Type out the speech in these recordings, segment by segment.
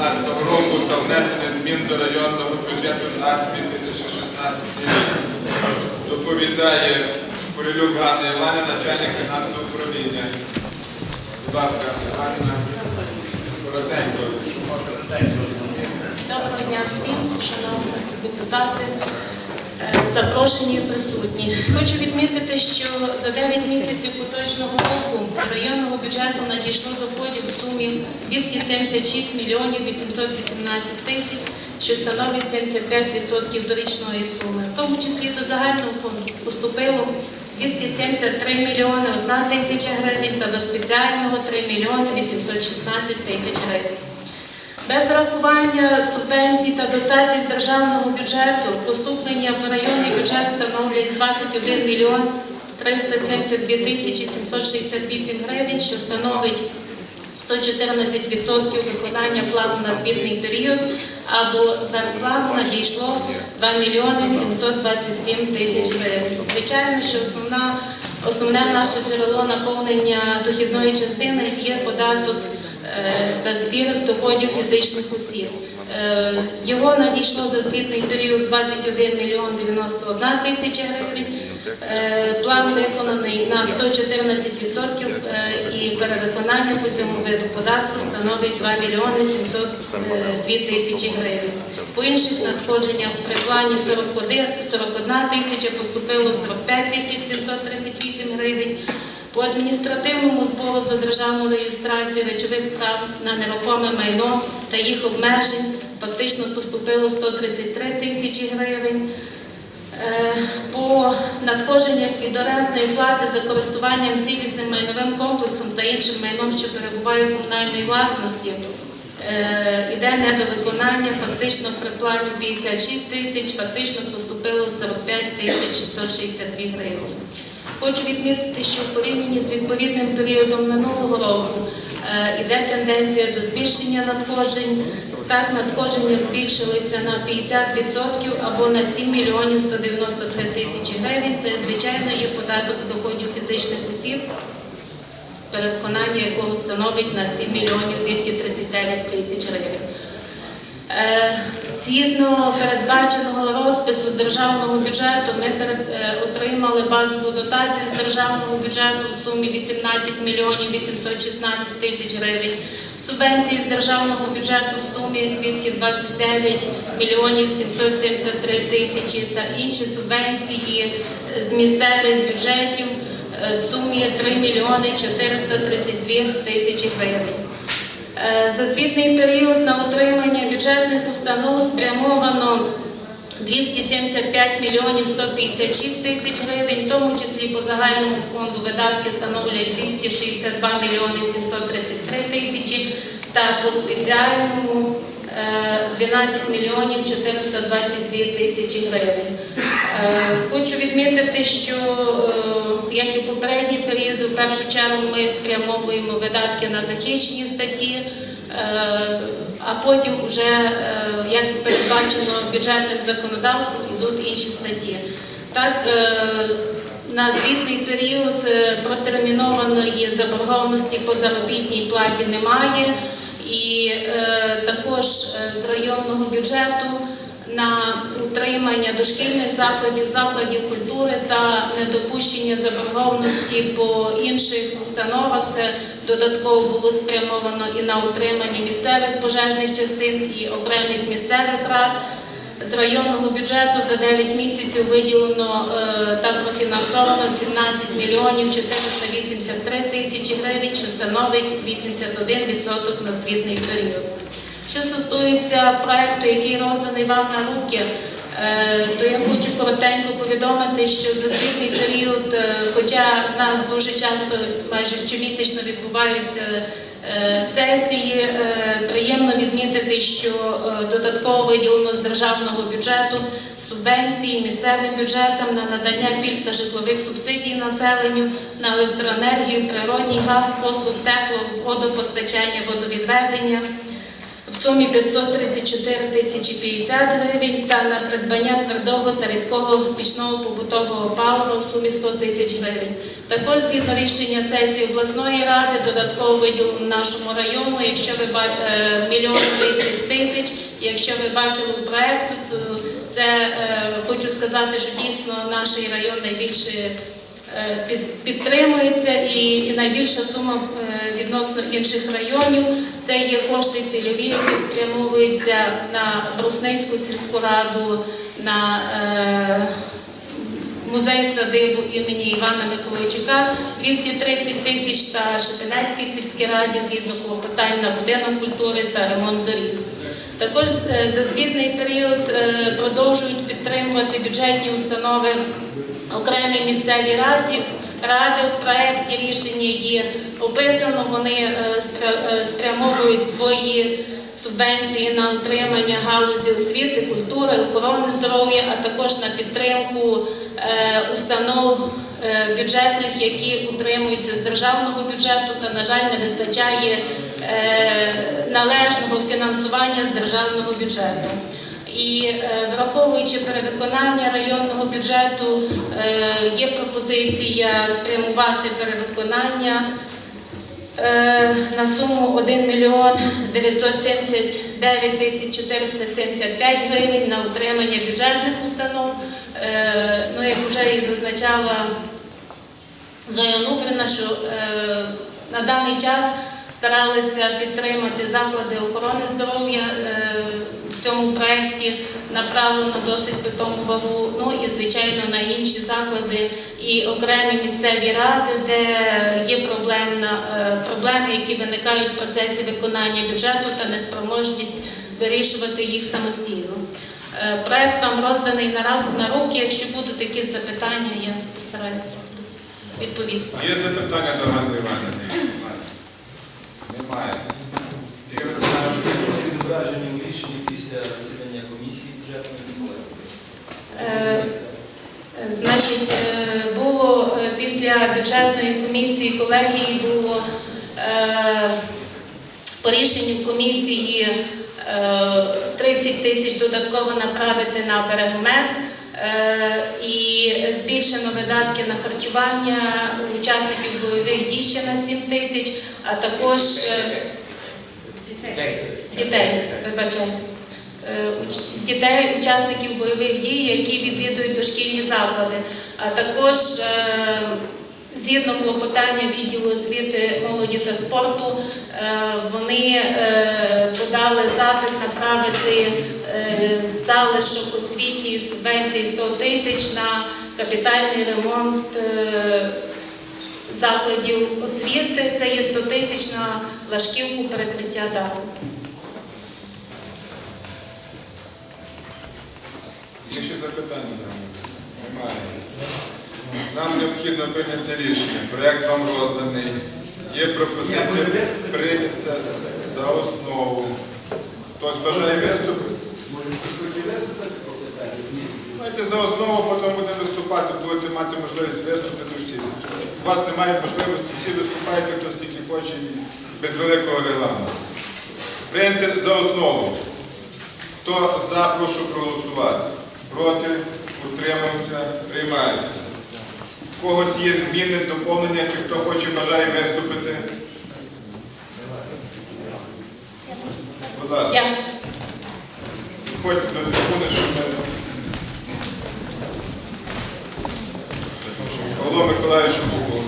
2016 року та внесення змін до районного бюджету на 2016 рік. Доповідає Полілюк Ганна Івана, начальник фінансового управління. Будь ласка, Ганна, коротенько. Доброго дня всім, шановні депутати, запрошені і присутні. Хочу відмітити, що за 9 місяців поточного року до районного бюджету надійшло доходів у сумі 276 мільйонів 818 тисяч, що становить 75% дорічної суми. В тому числі до загального фонду поступило 273 мільйони 1 тисяча гривень та до спеціального 3 мільйони 816 тисяч гривень. Без врахування субвенцій та дотацій з державного бюджету поступлення бюджет становлять 21 мільйон 372 тисячі 768 гривень, що становить 114% виконання плану на звітний період, або зверх плану надійшло 2 мільйони 727 тисяч гривень. Звичайно, що основна, основне наше джерело наповнення дохідної частини є податок та збір з доходів фізичних осіб. Е, Його надійшло за звітний період 21 мільйон 91 тисяча гривень. Е, План виконаний на 114% е, і перевиконання по цьому виду податку становить 2 мільйони 702 тисячі гривень. По інших надходженнях при плані 41, 41 тисяча поступило 45 тисяч 738 гривень. По адміністративному збору за державну реєстрацію речових прав на нерухоме майно та їх обмежень фактично поступило 133 тисячі гривень. Е, По надходженнях від орендної плати за користуванням цілісним майновим комплексом та іншим майном, що перебуває в комунальній власності, е, іде недовиконання, фактично при плані 56 тисяч, фактично поступило 45 тисяч 662 гривні. Хочу відмітити, що в порівнянні з відповідним періодом минулого року е, тенденція до збільшення надходжень. Так, надходження збільшилися на 50% або на 7 мільйонів 193 тисячі гривень. Це, звичайно, є податок з доходів фізичних осіб, перевиконання якого становить на 7 мільйонів 239 тисяч гривень. Е, Згідно передбаченого розпису з державного бюджету, ми е, отримали базову дотацію з державного бюджету в сумі 18 мільйонів 816 тисяч гривень. Субвенції з державного бюджету в сумі 229 мільйонів 773 тисячі та інші субвенції з місцевих бюджетів е, в сумі 3 мільйони 432 тисячі гривень. Е, За звітний період на утримання бюджетних установ спрямовано 275 мільйонів 156 тисяч гривень, в тому числі по загальному фонду видатки становлять 262 мільйони 733 тисячі та по спеціальному е, 12 мільйонів 422 тисячі гривень. Е, Хочу відмітити, що е, як і попередні періоди, в першу чергу ми спрямовуємо видатки на захищені статті, е, а потім вже, як передбачено бюджетним законодавством, йдуть інші статті. Так, на звітний період протермінованої заборгованості по заробітній платі немає, і також з районного бюджету на утримання дошкільних закладів, закладів культури та недопущення заборгованості по інших установах. Це додатково було спрямовано і на утримання місцевих пожежних частин і окремих місцевих рад. З районного бюджету за 9 місяців виділено е, та профінансовано 17 мільйонів 483 тисячі гривень, що становить 81% на звітний період. Що стосується проекту, який розданий вам на руки, е, то я хочу коротенько повідомити, що за звітний період, е, хоча в нас дуже часто, майже щомісячно відбуваються е, сесії, приємно відмітити, що додатково виділено з державного бюджету субвенції місцевим бюджетам на надання пільг та житлових субсидій населенню, на електроенергію, природній газ, послуг тепло, водопостачання, водовідведення. В сумі 534 тисячі 50 гривень та на придбання твердого та рідкого пічного побутового палива в сумі 100 тисяч гривень. Також згідно рішення сесії обласної ради додатково виділено нашому району, якщо ви ба- е, мільйон 30 тисяч. Якщо ви бачили проект, то це е, хочу сказати, що дійсно наш район найбільше е, під- підтримується і, і найбільша сума е, відносно інших районів. Це є кошти цільові, які спрямовуються на Брусницьку сільську раду, на е, музей садибу імені Івана Миколайчука 230 тисяч та Шепенецькій сільській раді згідно клопотань на будинок культури та ремонт доріг. Також е, за звітний період е, продовжують підтримувати бюджетні установи окремі місцеві раді. Ради в проєкті рішення є описано, вони е, е, спрямовують свої субвенції на утримання галузі освіти, культури, охорони здоров'я, а також на підтримку е, установ бюджетних, які утримуються з державного бюджету, та, на жаль, не вистачає належного фінансування з державного бюджету. І враховуючи перевиконання районного бюджету, є пропозиція спрямувати перевиконання на суму 1 мільйон 979 тисяч 475 гривень на утримання бюджетних установ. Е, Ну, як вже і зазначала Зоя Нуфрина, що е, на даний час старалися підтримати заклади охорони здоров'я. В цьому проєкті направлено досить питому вагу, ну і звичайно на інші заклади і окремі місцеві ради, де є проблемна, е, проблеми, які виникають в процесі виконання бюджету та неспроможність вирішувати їх самостійно. Е, Проект вам розданий на руки. Якщо будуть якісь запитання, я постараюся відповісти. Є запитання до Ганни Іванівни? Немає. Відображені в рішенні після засідання комісії бюджетної колеги. Е, Значить, е, було е, після бюджетної комісії колегії було е, по рішенню комісії е, 30 тисяч додатково направити на берегомет і збільшено видатки на харчування учасників бойових дій ще на 7 тисяч, а також дітей, вибачайте. Дітей, учасників бойових дій, які відвідують дошкільні заклади, а також е, згідно клопотання відділу освіти, молоді та спорту, е, вони е, подали запит направити залишок освітньої субвенції 100 тисяч на капітальний ремонт. Закладів освіти це є 100 тисяч на лашківку перекриття даху. Є ще запитання? Немає. Нам необхідно прийняти рішення. Проект вам розданий. Є пропозиція прийняти за основу. Хтось бажає виступити? Давайте за основу, потім будемо виступати, будете мати можливість виступити всі. У вас немає можливості, всі виступаєте, хто скільки хоче, без великого регламенту. Прийняти за основу. Хто за, прошу проголосувати. Проти, утримався, приймається. У когось є зміни, доповнення, чи хто хоче, бажає виступити? Будь ласка, до трибуни, щоб ми... Павло Миколаївич Буков.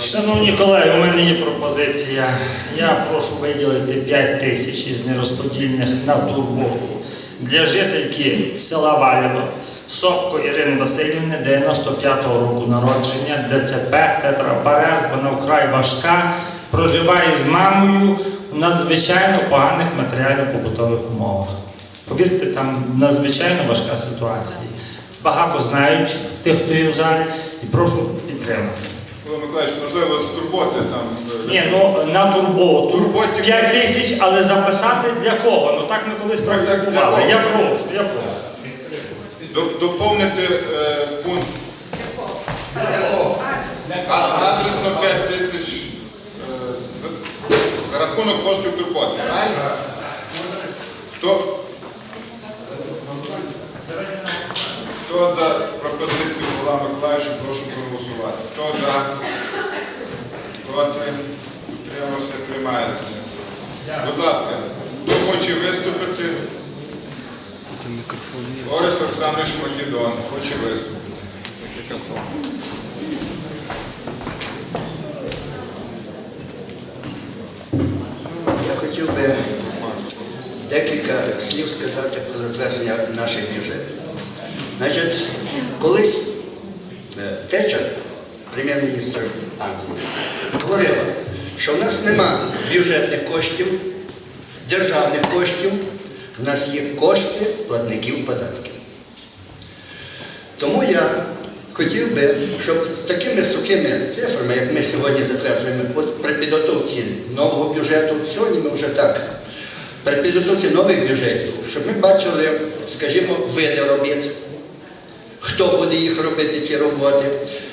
Шановні колеги, у мене є пропозиція. Я прошу виділити 5 тисяч із нерозподільних на турботу для жительки села Валєво, Сопко Ірини Васильівни, 95-го року народження, ДЦП, тетрапарез, вона вкрай важка, проживає з мамою в надзвичайно поганих матеріально-побутових умовах. Повірте, там надзвичайно важка ситуація. Багато знають тих, хто є в залі, і прошу підтримати. Миколаївич, можливо, з турботи там... Ні, ну на турбо. Турботі 5 тисяч, але записати для кого? Ну так ми колись практикували. Я прошу, я прошу. Доповнити е, пункт а- адресно 5 тисяч е, за рахунок коштів турботи. Хто? Хто за пропозицію Павла Миколаївича, прошу проголосувати. Хто за? Проти? приймає рішення. Будь ласка, хто хоче виступити? Орис Олександрович Македон хоче виступити. Я хотів би декілька слів сказати про затвердження наших бюджетів. Значить, колись е, теча прем'єр-міністр Англії що в нас нема бюджетних коштів, державних коштів, в нас є кошти платників податків. Тому я хотів би, щоб такими сухими цифрами, як ми сьогодні затверджуємо, от при підготовці нового бюджету, сьогодні ми вже так, при підготовці нових бюджетів, щоб ми бачили, скажімо, види робіт, хто буде їх робити, ці роботи.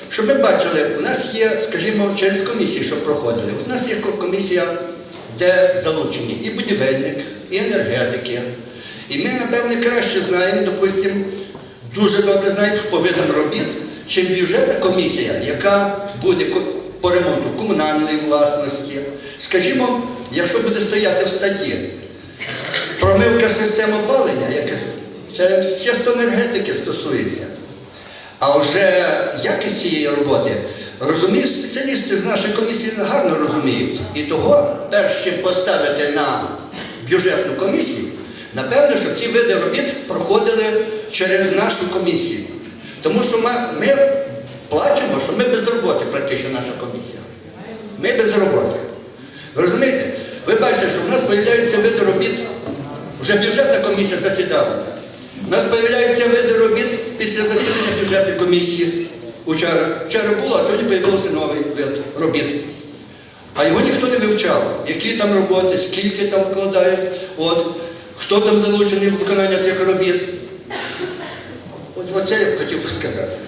Щоб ми бачили, у нас є, скажімо, через комісії, що проходили. У нас є комісія, де залучені і будівельник, і енергетики. І ми, напевне, краще знаємо, допустимо, дуже добре знаємо по видам робіт, чим бюджетна комісія, яка буде по ремонту комунальної власності. Скажімо, якщо буде стояти в статті промивка систем опалення, це чисто енергетики стосується. А вже якість цієї роботи, розуміють, спеціалісти з нашої комісії гарно розуміють. І того, перш чим поставити на бюджетну комісію, напевно, щоб ці види робіт проходили через нашу комісію. Тому що ми, ми плачемо, що ми без роботи, практично наша комісія. Ми без роботи. Розумієте? Ви бачите, що в нас з'являються види робіт, вже бюджетна комісія засідала. У нас з'являються види робіт після засідання бюджетної комісії. Вчора, вчора було, а сьогодні з'явився новий вид робіт. А його ніхто не вивчав, які там роботи, скільки там вкладають, от, хто там залучений в виконання цих робіт. От, оце я б хотів сказати.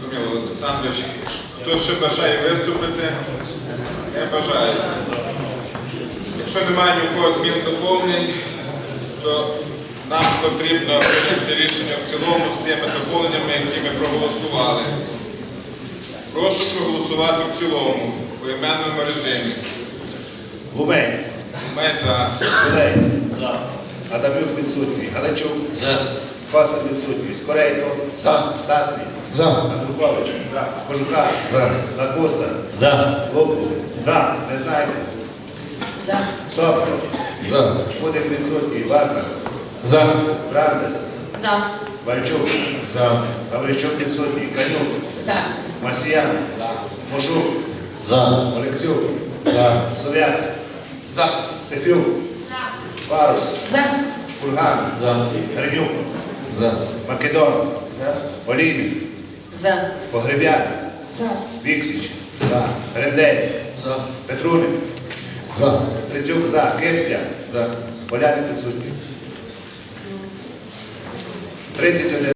Зрозуміло, Олександрович, хто ще бажає виступити? Не бажає. Якщо немає ні у кого змін доповнень, то нам потрібно прийняти рішення в цілому з тими доповненнями, які ми проголосували. Прошу проголосувати в цілому у іменному режимі. Гумей, Ми за. Гулей, Адамюк відсутній, Галичук, Коса відсутній, Скорейко, Статний, За. Андрухович, Кожуха, Лакоста, Лобу, Незнайко, Сопко, Кудик відсутній, Вазна, Брандес, За. Вальчук, Гавричук відсутній, Канюк, За. Масіян, Мошук, Олексюк, Совяк, Степюк, Парус, За. Курган, Гринюк, Македон, Олійник, За. Погребяк, Віксіч, Рендель, Петруник, Трицюк за, Кирстя, Поляник відсутній. 31